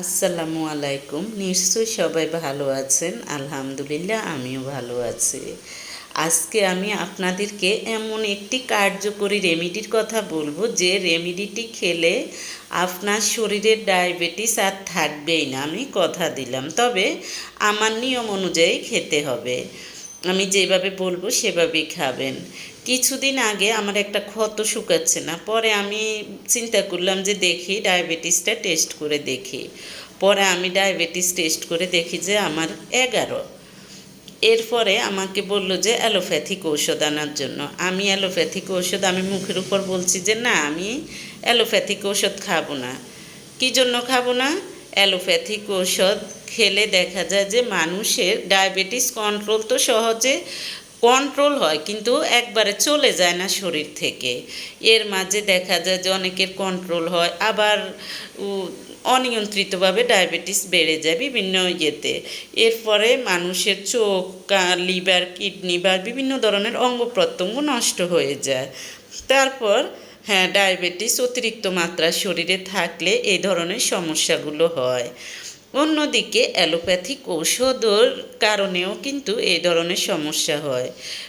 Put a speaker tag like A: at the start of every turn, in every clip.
A: আসসালামু আলাইকুম। নিশ্চয়ই সবাই ভালো আছেন। আলহামদুলিল্লাহ, আমিও ভালো আছি। আজকে আমি আপনাদেরকে এমন একটি কার্যকরী রেমিডির কথা বলব, যে রেমিডিটি খেলে আপনার শরীরের ডায়াবেটিস আর থাকবেই না। আমি কথা দিলাম। তবে আমার নিয়ম অনুযায়ী খেতে হবে। আমি যেভাবে বলব সেভাবেই খাবেন। কিছুদিন আগে আমার একটা ক্ষত শুকাচ্ছে না, পরে আমি চিন্তা করলাম যে দেখি ডায়াবেটিসটা টেস্ট করে দেখি। পরে আমি ডায়াবেটিস টেস্ট করে দেখি যে আমার এগারো। এরপরে আমাকে বলল যে অ্যালোপ্যাথিক ঔষধ আনার জন্য। আমি অ্যালোপ্যাথিক ঔষধ আমি মুখের উপর বলছি যে না, আমি অ্যালোপ্যাথিক ঔষধ খাব না। কী জন্য খাব না? অ্যালোপ্যাথিক ঔষধ খেলে দেখা যায় যে মানুষের ডায়াবেটিস কন্ট্রোল তো সহজে কন্ট্রোল হয়, কিন্তু একবারে চলে যায় না শরীর থেকে। এর মাঝে দেখা যায় যে অনেকের কন্ট্রোল হয়, আবার অনিয়ন্ত্রিতভাবে ডায়াবেটিস বেড়ে যায় বিভিন্ন ইয়েতে। এরপরে মানুষের চোখ লিভার, কিডনি বা বিভিন্ন ধরনের অঙ্গ প্রত্যঙ্গ নষ্ট হয়ে যায়। তারপর হ্যাঁ ডায়াবেটিস অতিরিক্ত মাত্রা শরীরে থাকলে এই ধরনের সমস্যাগুলো হয়। অন্যদিকে অ্যালোপ্যাথিক ঔষধের কারণেও কিন্তু এই ধরনের সমস্যা হয়।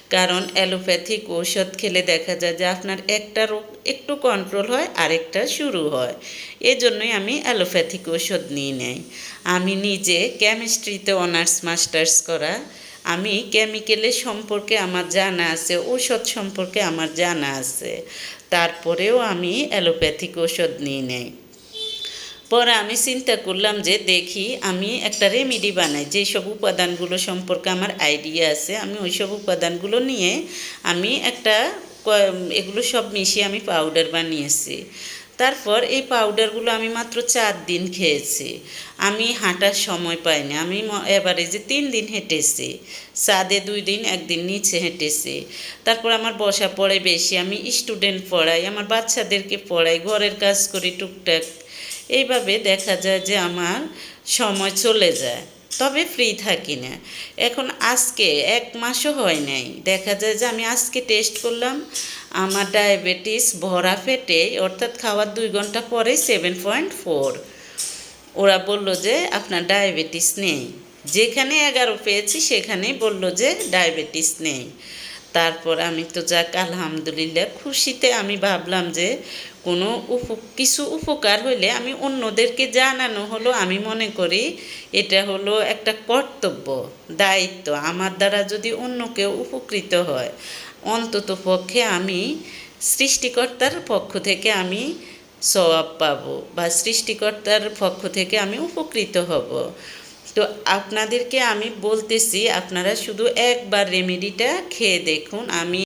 A: কারণ অ্যালোপ্যাথিক ঔষধ খেলে দেখা যায় যে আপনার একটা রোগ একটু কন্ট্রোল হয়, আরেকটা শুরু হয়। এজন্যই আমি অ্যালোপ্যাথিক ঔষধ নিয়ে নেই। আমি নিজে কেমিস্ট্রিতে অনার্স মাস্টার্স করা আমি কেমিক্যালের সম্পর্কে আমার জানা আছে, ঔষধ সম্পর্কে আমার জানা আছে। তারপরেও আমি অ্যালোপ্যাথিক ওষুধ নিয়ে নেই। পরে আমি চিন্তা করলাম যে দেখি আমি একটা রেমিডি বানাই যেই সব উপাদানগুলো সম্পর্কে আমার আইডিয়া আছে, আমি ওই সব উপাদানগুলো নিয়ে আমি একটা এগুলো সব মিশিয়ে আমি পাউডার বানিয়েছি। তারপর এই পাউডারগুলো আমি মাত্র চার দিন খেয়েছি। আমি হাঁটার সময় পাইনি। আমি এবারে যে তিন দিন হেঁটেছি। সাদে দুই দিন, একদিন নিচে হেঁটেছি। তারপর আমার বসা পড়ে বেশি। আমি স্টুডেন্ট পড়াই, আমার বাচ্চাদেরকে পড়াই, ঘরের কাজ করি টুকটাক। এইভাবে দেখা যায় যে আমার সময় চলে যায়। তবে ফ্রি থাকি না। এখন আজকে এক মাসও হয় নাই। দেখা যায় যে আমি আজকে টেস্ট করলাম, আমার ডায়াবেটিস ভরা ফেটে অর্থাৎ খাওয়ার দুই ঘণ্টা পরে সেভেন পয়েন্ট ফোর ওরা বলল যে আপনার ডায়াবেটিস নেই। যেখানে এগারো পেয়েছি, সেখানেই বলল যে ডায়াবেটিস নেই। তারপর আমি তো যাক, আলহামদুলিল্লাহ। খুশিতে আমি ভাবলাম যে কোনো উপ, কিছু উপকার হইলে আমি অন্যদেরকে জানানো হলো, আমি মনে করি এটা হলো একটা কর্তব্য, দায়িত্ব। আমার দ্বারা যদি অন্য কেউ উপকৃত হয়, অন্তত পক্ষে আমি সৃষ্টিকর্তার পক্ষ থেকে আমি সবাব পাবো বা সৃষ্টিকর্তার পক্ষ থেকে আমি উপকৃত হব। তো আপনাদেরকে আমি বলতেছি আপনারা শুধু একবার রেমেডিটা খেয়ে দেখুন। আমি